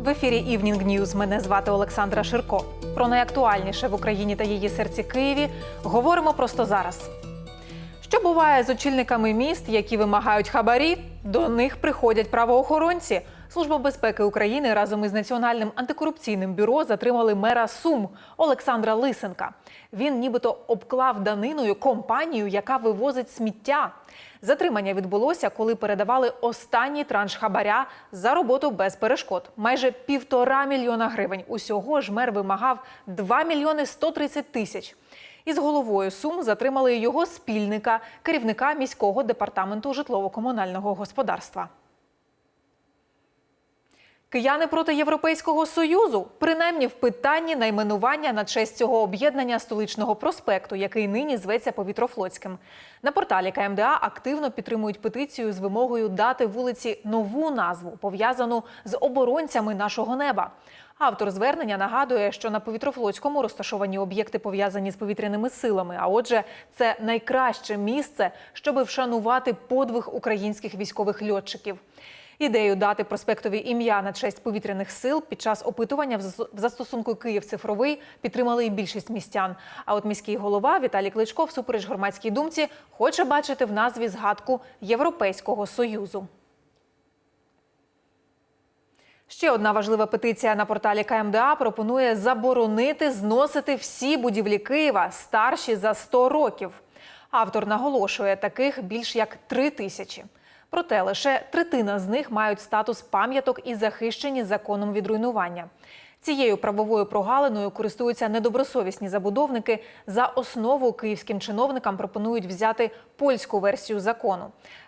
В ефірі Evening News мене звати Олександра Ширко. Про найактуальніше в Україні та її серці Києві говоримо просто зараз. Що буває з очільниками міст, які вимагають хабарі? До них приходять правоохоронці. Служба безпеки України разом із Національним антикорупційним бюро затримали мера Сум Олександра Лисенка. Він нібито обклав даниною компанію, яка вивозить сміття. Затримання відбулося, коли передавали останній транш хабаря за роботу без перешкод. Майже півтора мільйона гривень. Усього ж мер вимагав 2 мільйони 130 тисяч. Із головою Сум затримали його спільника, керівника міського департаменту житлово-комунального господарства. Кияни проти Європейського союзу, принаймні в питанні найменування на честь цього об'єднання столичного проспекту, який нині зветься Повітрофлотським. На порталі КМДА активно підтримують петицію з вимогою дати вулиці нову назву, пов'язану з оборонцями нашого неба. Автор звернення нагадує, що на повітрофлотському розташовані об'єкти пов'язані з повітряними силами. А отже, це найкраще місце, щоб вшанувати подвиг українських військових льотчиків. Ідею дати проспектові ім'я на честь повітряних сил під час опитування в застосунку Київ цифровий підтримали і більшість містян. А от міський голова Віталій Кличко, всупереч громадській думці, хоче бачити в назві згадку Європейського союзу. Ще одна важлива петиція на порталі КМДА пропонує заборонити зносити всі будівлі Києва старші за 100 років. Автор наголошує, таких більш як три тисячі. Проте лише третина з них мають статус пам'яток і захищені законом від руйнування. Цією правовою прогалиною користуються недобросовісні забудовники. За основу київським чиновникам пропонують взяти польську версію закону.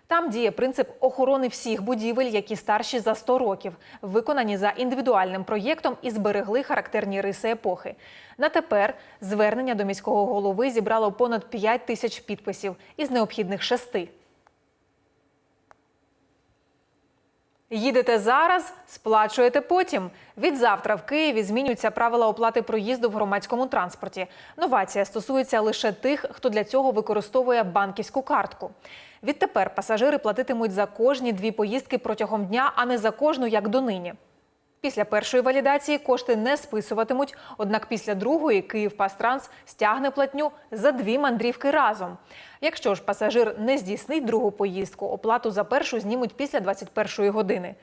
Там діє принцип охорони всіх будівель, які старші за 100 років, виконані за індивідуальним проєктом і зберегли характерні риси епохи. На тепер звернення до міського голови зібрало понад 5 тисяч підписів із необхідних шести. Їдете зараз, сплачуєте потім. Від завтра в Києві змінюються правила оплати проїзду в громадському транспорті. Новація стосується лише тих, хто для цього використовує банківську картку. Відтепер пасажири платитимуть за кожні дві поїздки протягом дня, а не за кожну, як донині. Після першої валідації кошти не списуватимуть, однак після другої Київпастранс стягне платню за дві мандрівки разом. Якщо ж пасажир не здійснить другу поїздку, оплату за першу знімуть після 21-ї години.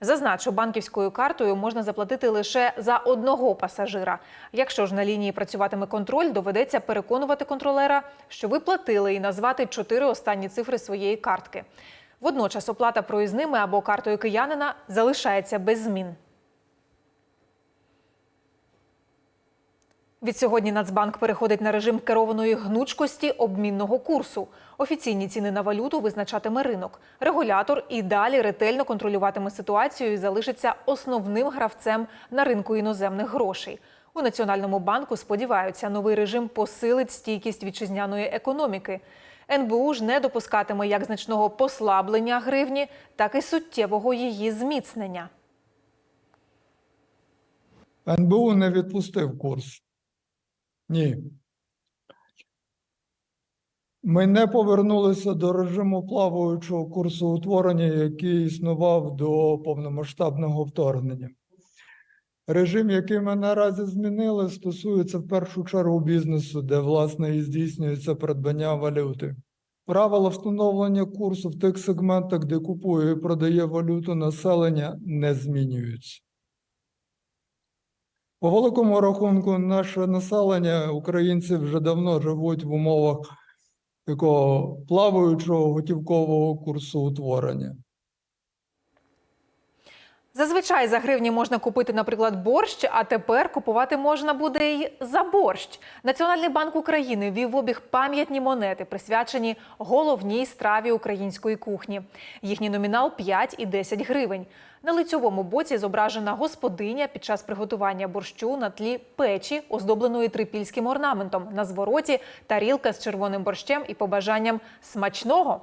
Зазначу, банківською картою можна заплатити лише за одного пасажира. Якщо ж на лінії працюватиме контроль, доведеться переконувати контролера, що ви платили і назвати чотири останні цифри своєї картки. Водночас оплата проїзними або картою киянина залишається без змін. Відсьогодні Нацбанк переходить на режим керованої гнучкості обмінного курсу. Офіційні ціни на валюту визначатиме ринок. Регулятор і далі ретельно контролюватиме ситуацію і залишиться основним гравцем на ринку іноземних грошей. У Національному банку сподіваються, новий режим посилить стійкість вітчизняної економіки. НБУ ж не допускатиме як значного послаблення гривні, так і суттєвого її зміцнення. НБУ не відпустив курс. Ні. Ми не повернулися до режиму плаваючого курсу утворення, який існував до повномасштабного вторгнення. Режим, який ми наразі змінили, стосується в першу чергу бізнесу, де власне і здійснюється придбання валюти. Правила встановлення курсу в тих сегментах, де купує і продає валюту населення, не змінюються. По великому рахунку, наше населення, українці вже давно живуть в умовах такого плаваючого готівкового курсу утворення. Зазвичай за гривні можна купити, наприклад, борщ, а тепер купувати можна буде й за борщ. Національний банк України ввів в обіг пам'ятні монети, присвячені головній страві української кухні. Їхній номінал 5 і 10 гривень. На лицьовому боці зображена господиня під час приготування борщу на тлі печі, оздобленої трипільським орнаментом. На звороті тарілка з червоним борщем і побажанням смачного.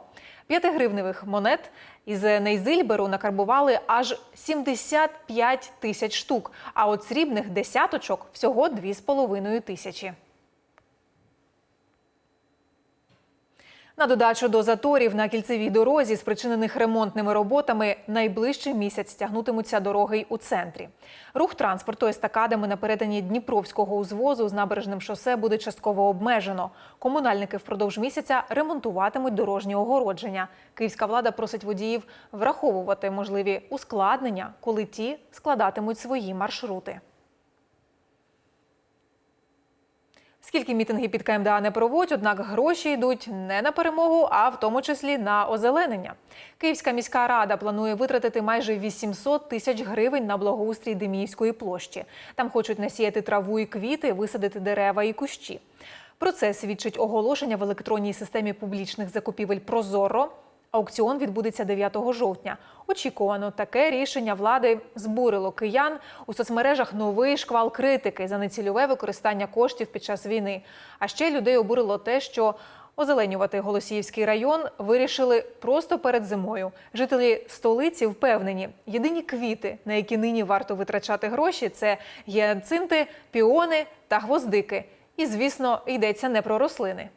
П'ятигривневих монет із Нейзильберу накарбували аж 75 тисяч штук, а от срібних десяточок всього 2,5 тисячі. На додачу до заторів на кільцевій дорозі, спричинених ремонтними роботами, найближчий місяць тягнутимуться дороги й у центрі. Рух транспорту естакадами на перетині Дніпровського узвозу з набережним шосе буде частково обмежено. Комунальники впродовж місяця ремонтуватимуть дорожні огородження. Київська влада просить водіїв враховувати можливі ускладнення, коли ті складатимуть свої маршрути. Скільки мітингів під КМДА не проводять, однак гроші йдуть не на перемогу, а в тому числі на озеленення. Київська міська рада планує витратити майже 800 тисяч гривень на благоустрій Деміївської площі. Там хочуть насіяти траву і квіти, висадити дерева і кущі. Про це свідчить оголошення в електронній системі публічних закупівель Прозоро. Аукціон відбудеться 9 жовтня. Очікувано, таке рішення влади збурило киян у соцмережах новий шквал критики за нецільове використання коштів під час війни. А ще людей обурило те, що озеленювати Голосіївський район вирішили просто перед зимою. Жителі столиці впевнені, єдині квіти, на які нині варто витрачати гроші, це гіацинти, піони та гвоздики. І, звісно, йдеться не про рослини.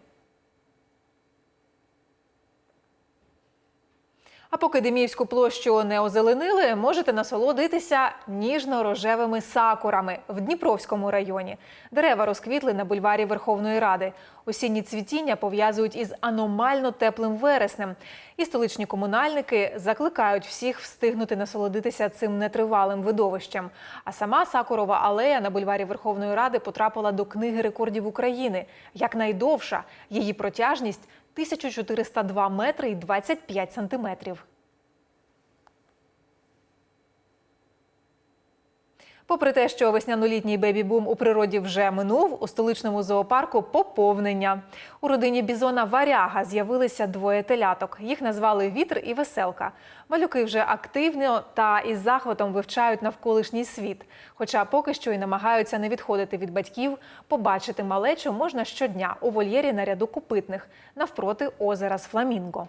А поки Деміївську площу не озеленили, можете насолодитися ніжно-рожевими сакурами в Дніпровському районі. Дерева розквітли на бульварі Верховної Ради. Осінні цвітіння пов'язують із аномально теплим вереснем. І столичні комунальники закликають всіх встигнути насолодитися цим нетривалим видовищем. А сама сакурова алея на бульварі Верховної Ради потрапила до книги рекордів України. Як найдовша її протяжність 1402 метри і 25 сантиметрів. Попри те, що весняно-літній бебі-бум у природі вже минув, у столичному зоопарку поповнення. У родині бізона Варяга з'явилися двоє теляток. Їх назвали Вітр і Веселка. Малюки вже активно та із захватом вивчають навколишній світ. Хоча поки що і намагаються не відходити від батьків, побачити малечу можна щодня у вольєрі на ряду купитних навпроти озера з фламінго.